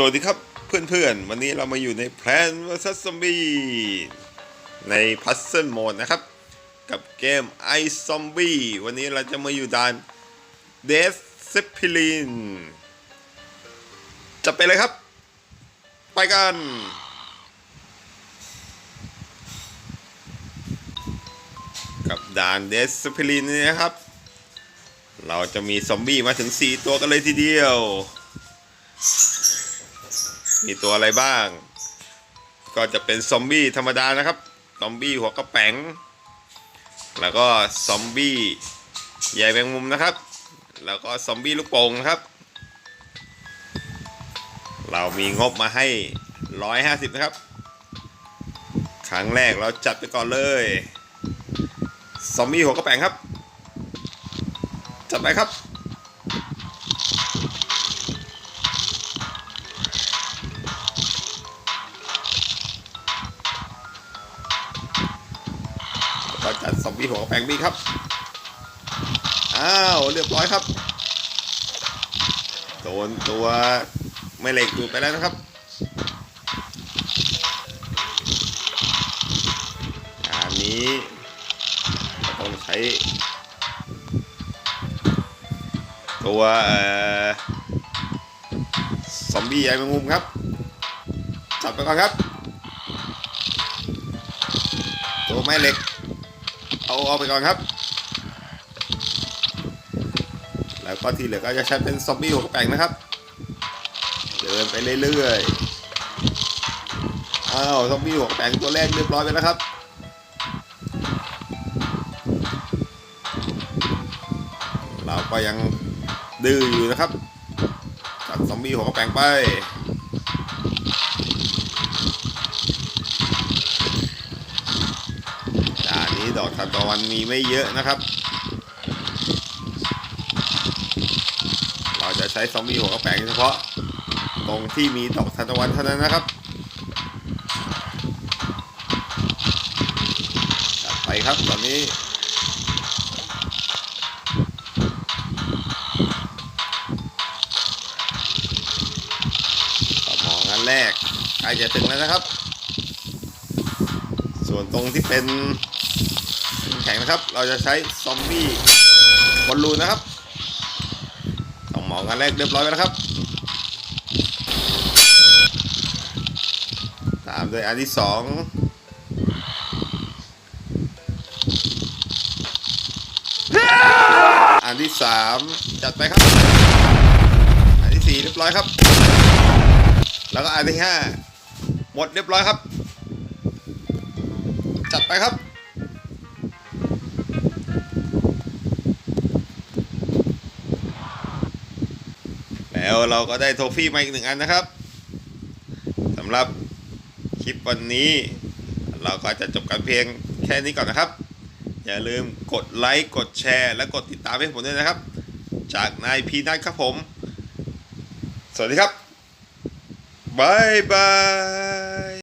สวัสดีครับเพื่อนๆ วันนี้เรามาอยู่ใน Plan vs Zombie ใน Puzzle Mode นะครับ กับเกม i Zombie วันนี้เราจะมาอยู่ด่าน Death Zeppelin จะไปเลยครับ ไปกัน กับด่าน Death Zeppelin นี่นะครับ เราจะมีซอมบี้มาถึง 4 ตัวกันเลยทีเดียว มีตัวอะไรบ้าง ก็จะเป็นซอมบี้ธรรมดานะครับ ซอมบี้หัวกระแป๋ง แล้วก็ซอมบี้ใยแมงมุมนะครับ แล้วก็ซอมบี้ลูกโป่งนะครับ เรามีงบมาให้ 150 นะครับ ครั้งแรกเราจัดไปก่อนเลย ซอมบี้หัวกระแป๋งครับ จัดไปครับ ก็จัดซอมบี้หัวแปลงบีครับ อ้าว เรียบร้อยครับ โดนตัวไม่เหล็กดูไปแล้วนะครับอันนี้ต้องใช้ ตัวเอ่อซอมบี้ใยแมงมุมครับ จับไปก่อนครับ ตัวแม่เหล็ก เอาเอาไปก่อนครับ แล้วก็ที่เหลือก็จะใช้เป็นซอมบี้หัวกแปงนะครับ เดินไปเรื่อยๆ อ้าวซอมบี้หัวกแปงตัวแรกเรียบร้อยไปแล้วครับเราก็ยังดื้ออยู่นะครับจัดซอมบี้หัวกแปงไป นี้ดอกทานตะวันมีไม่เยอะนะครับ เราจะใช้ซอมบี้หัวกระแปงเฉพาะ ตรงที่มีดอกทานตะวันเท่านั้นนะครับจัดไปครับตอนนี้สมองอันแรกใกล้จะถึงแล้วนะครับ ส่วนตรงที่เป็น แข็งนะครับ เราจะใช้ซอมบี้บอลลูนนะครับสองหมองอันแรกเรียบร้อยไปแล้วครับ ตามด้วยอันที่สองอันที่สามจัดไปครับ อันที่สี่เรียบร้อยครับ แล้วก็อันที่ห้าหมดเรียบร้อยครับ จัดไปครับ แล้วเราก็ได้โทฟี่มาอีกหนึ่งอันนะครับสำหรับคลิปวันนี้ เราก็จะจบกันเพียงแค่นี้ก่อนนะครับ อย่าลืมกดไลค์กดแชร์ และกดติดตามให้ผมด้วยนะครับ จากนายพีนัทครับผม สวัสดีครับบายบาย